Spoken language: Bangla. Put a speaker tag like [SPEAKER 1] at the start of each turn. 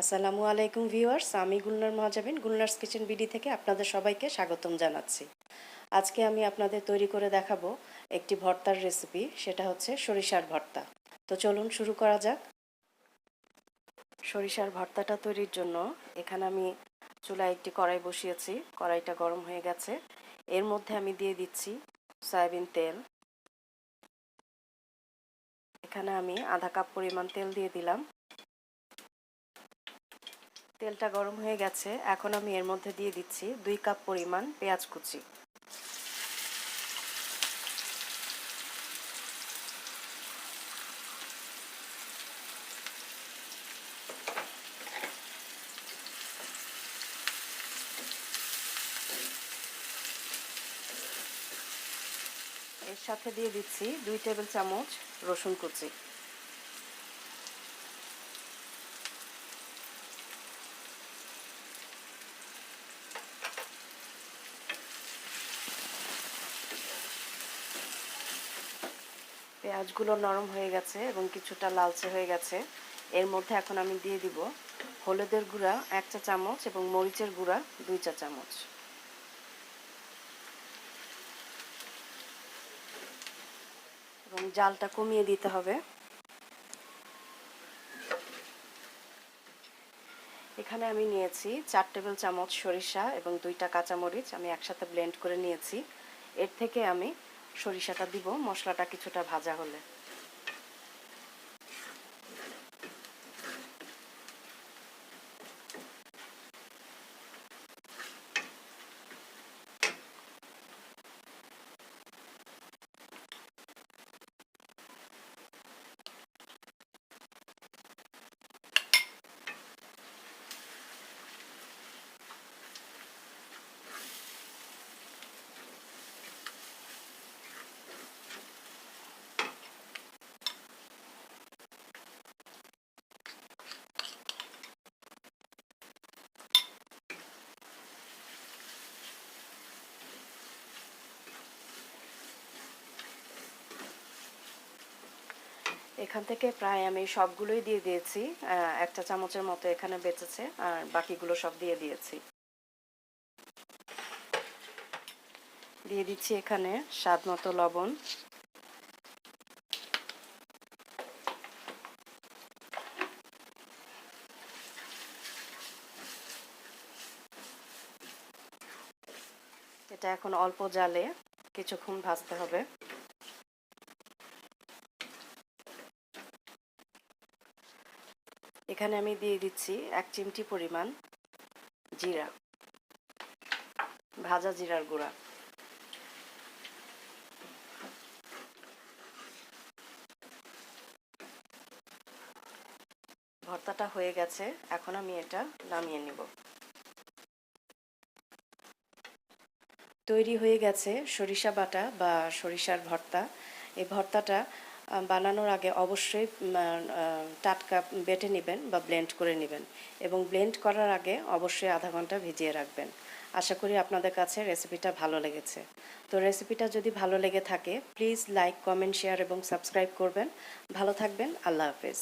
[SPEAKER 1] আসসালামু আলাইকুম ভিউয়ার্স, আমি গুলনার মহাজাবিন, গুলনার্স কিচেন বিডি থেকে আপনাদের সবাইকে স্বাগতম জানাচ্ছি। আজকে আমি আপনাদের তৈরি করে দেখাবো একটি ভর্তার রেসিপি, সেটা হচ্ছে সরিষার ভর্তা। তো চলুন শুরু করা যাক। সরিষার ভর্তাটা তৈরির জন্য এখানে আমি চুলায় একটি কড়াই বসিয়েছি, কড়াইটা গরম হয়ে গেছে। এর মধ্যে আমি দিয়ে দিচ্ছি সয়াবিন তেল। এখানে আমি আধা কাপ পরিমাণ তেল দিয়ে দিলাম। তেলটা গরম হয়ে গেছে, এখন আমি এর মধ্যে দিয়ে দিচ্ছি দুই কাপ পরিমাণ পেঁয়াজ কুচি। এর সাথে দিয়ে দিচ্ছি দুই টেবিল চামচ রসুন কুচি। পেঁয়াজগুলো নরম হয়ে গেছে এবং কিছুটা লালচে হয়ে গেছে। এর মধ্যে এখন আমি দিয়ে দিব হলুদের গুঁড়া এক চা চামচ এবং মরিচের গুঁড়া দুই চা চামচ। এবং জালটা কমিয়ে দিতে হবে। এখানে আমি নিয়েছি চার টেবিল চামচ সরিষা এবং দুইটা কাঁচামরিচ আমি একসাথে ব্লেন্ড করে নিয়েছি। এর থেকে আমি সরিষাটা দিব মশলাটা কিছুটা ভাজা হলে। এখান থেকে প্রায় আমি সবগুলোই দিয়ে দিয়েছি একটা চামচের মতো এখানে বেঁচেছে, আর বাকিগুলো সব দিয়ে দিয়েছি। দিয়ে দিচ্ছি এখানে স্বাদ মতো লবণ। এটা এখন অল্প জালে কিছুক্ষণ ভাজতে হবে। এখানে আমি দিয়ে দিচ্ছি এক চিমটি পরিমাণ জিরা, ভাজা জিরার গুঁড়া। ভর্তাটা হয়ে গেছে, এখন আমি এটা নামিয়ে নিব। তৈরি হয়ে গেছে সরিষা বাটা বা সরিষার ভর্তা। এই ভর্তাটা বানানোর আগে অবশ্যই টাটকা বেটে নেবেন বা ব্লেন্ড করে নেবেন এবং ব্লেন্ড করার আগে অবশ্যই আধা ঘণ্টা ভিজিয়ে রাখবেন। আশা করি আপনাদের কাছে রেসিপিটা ভালো লেগেছে। তো রেসিপিটা যদি ভালো লেগে থাকে প্লিজ লাইক কমেন্ট শেয়ার এবং সাবস্ক্রাইব করবেন। ভালো থাকবেন, আল্লাহ হাফেজ।